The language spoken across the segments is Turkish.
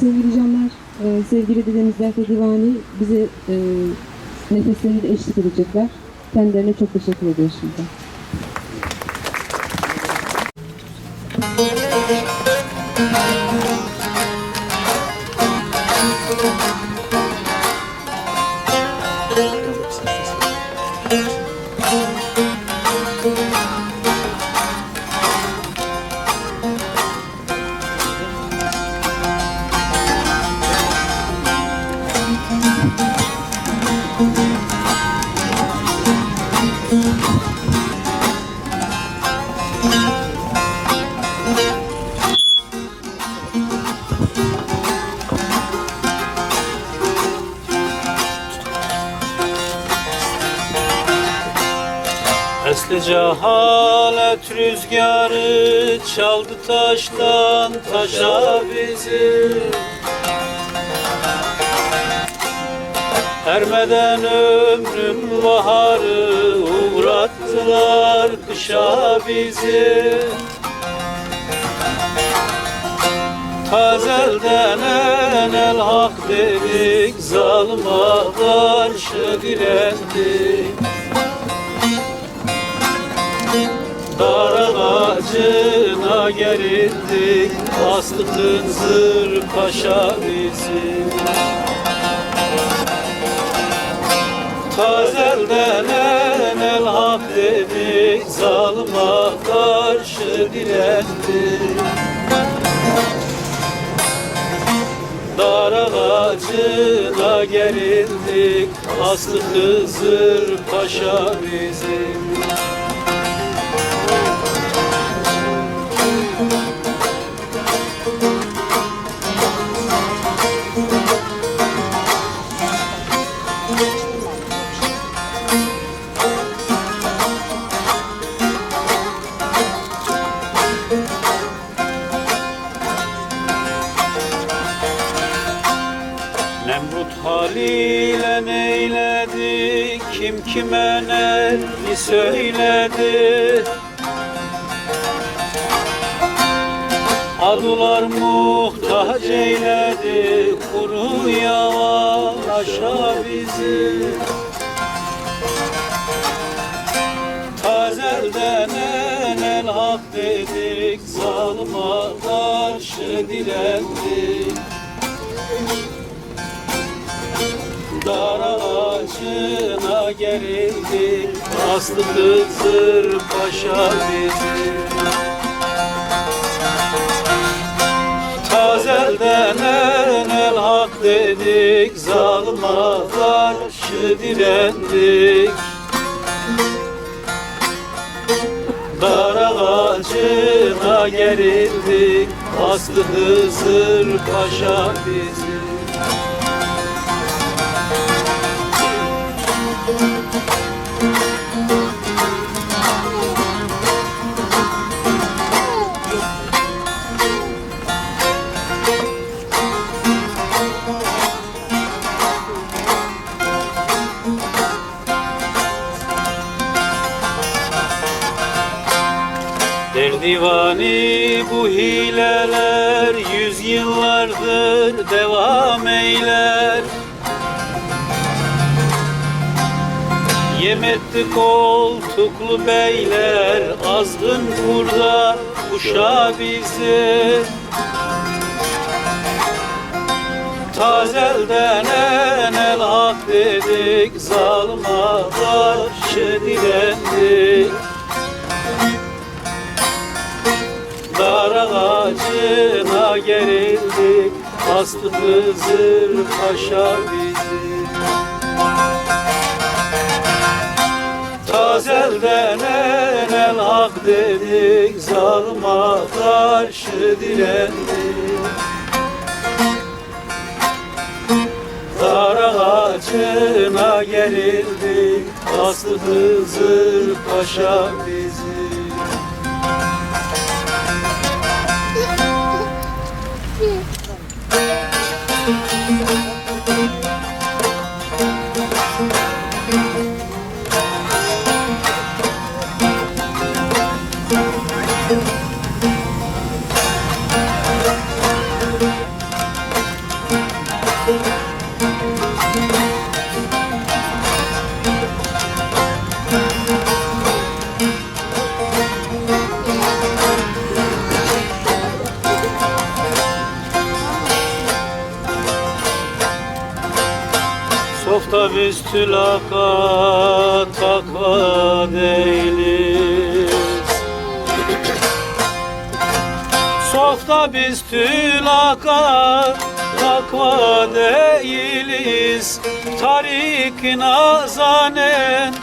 sevgili canlar, e, sevgili dedemiz Zerfe Divani bize e, nefesleriyle eşlik edecekler. Kendilerine çok teşekkür ediyoruz şimdi. Esli cehalet rüzgarı çaldı taştan taşa bizi. Ermeden ömrüm baharı uğrattılar kışa bizi. Tazelden enel hak dedik Zalıma karşı direndik Dar ağacına gerildik. Aslı kınzır paşa bizi. Tazelden enel hak dedik Zalıma karşı direndik Dar ağacına gerildik. Aslı Hızır Paşa bizim Kim kime ne söyledi? Adular muhtaç eyledi Kuru yalan aşağı bizi Tazelden enel hak dedik Zalıma karşı dilendik Dar ağacına gerildik Aslı Hızır Paşa bizi Tazelden enel hak dedik Zalıma karşı direndik Dar ağacına gerildik Aslı Hızır Paşa bizi Der divani bu hileler yüz yıllardır devam eyler. Yemetti koltuklu beyler azgın kurda kuşa bizi. Tazelden enel hak dedik zalıma karşı direndik Dar ağacına gerildik Aslı Hızır Paşa bizi. Tazelden enel hak dedik Zalıma karşı direndik Dar ağacına gerildik Aslı Hızır Paşa bizi Biz tülaka takva değiliz. Softa biz tülaka takva değiliz. Tarik nazanen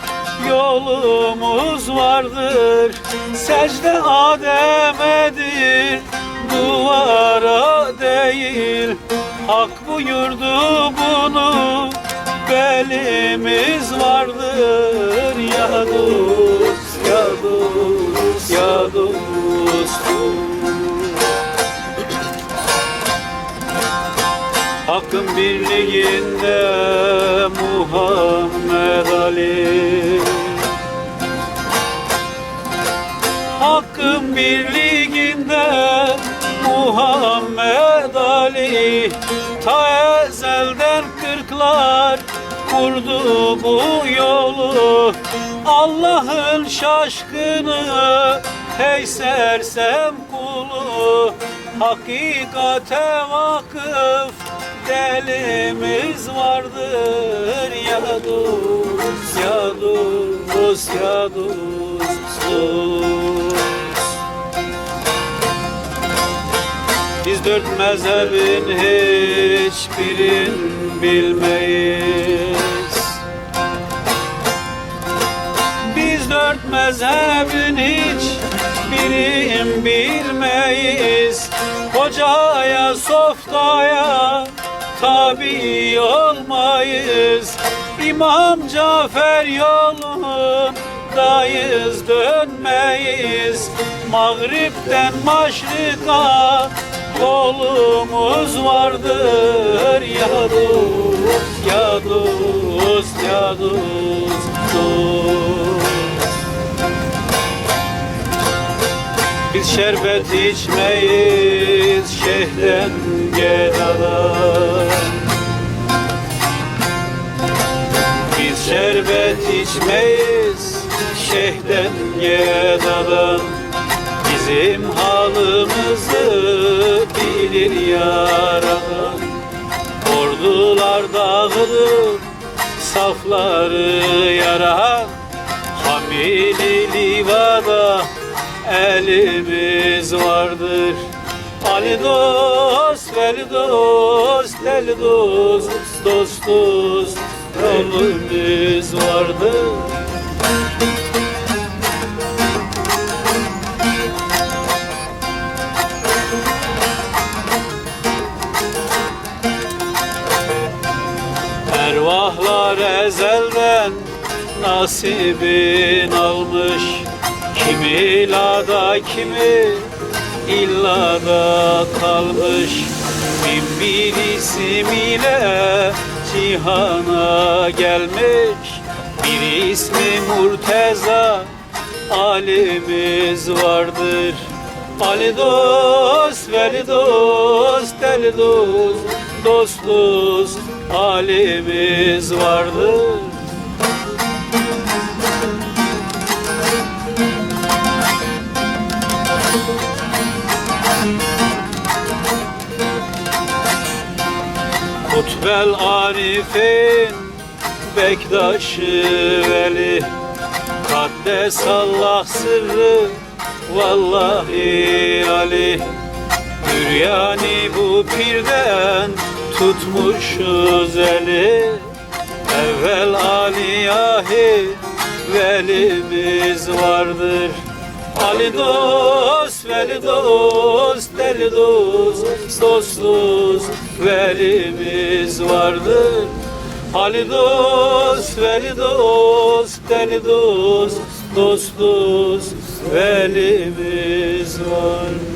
yolumuz vardır. Secde Adem'edir duvara değil. Hak buyurdu bunu belimiz vardır Ya dost, ya dost, ya dostum Hakkın birliğinde Muhammed Ali. Hakkın birliğinde Muhammed Ali. Ta ezelden kırklar kurdu bu yolu. Allah'ın şaşkını hey sersem kulu. Hakikate vakıf delimiz vardır Ya dost, ya dost, ya dost, dost. Biz dört mezhebin hiçbirin bilmeyiz mezhebin hiç birin bilmeyiz. Hocaya softaya tabi olmayız. İmam Cafer yolundayız dönmeyiz. Mağripten maşrika yolumuz vardır. Ya dost, ya dost, ya şerbet içmeyiz şeyhden gedadan Biz şerbet içmeyiz şeyhden gedadan Bizim halımızı bilir yaradan Ordular dağılır safları yarar Hamili livada elimiz vardır. Ali dost, veli dost, deli dost, dost dost yolumuz vardır. Ervahlar ezelden nasibin almış Kimi ilada kimi illada kalmış. Bin bir isim ile cihana gelmiş. Bir ismi Murteza alimiz vardır. Ali dost, veli dost, deli dost, dost dost alimiz vardır Kutbel Arif'in Bektaşı Veli. Kaddes Allah sırrı Vallahi Ali. Düryani bu pirden tutmuşuz eli Evvel Aliyahi velimiz vardır Ali dost, veli dost, deli dost, dost dost velimiz vardır. Ali dost, veli dost, deli dost, dost dost velimiz var.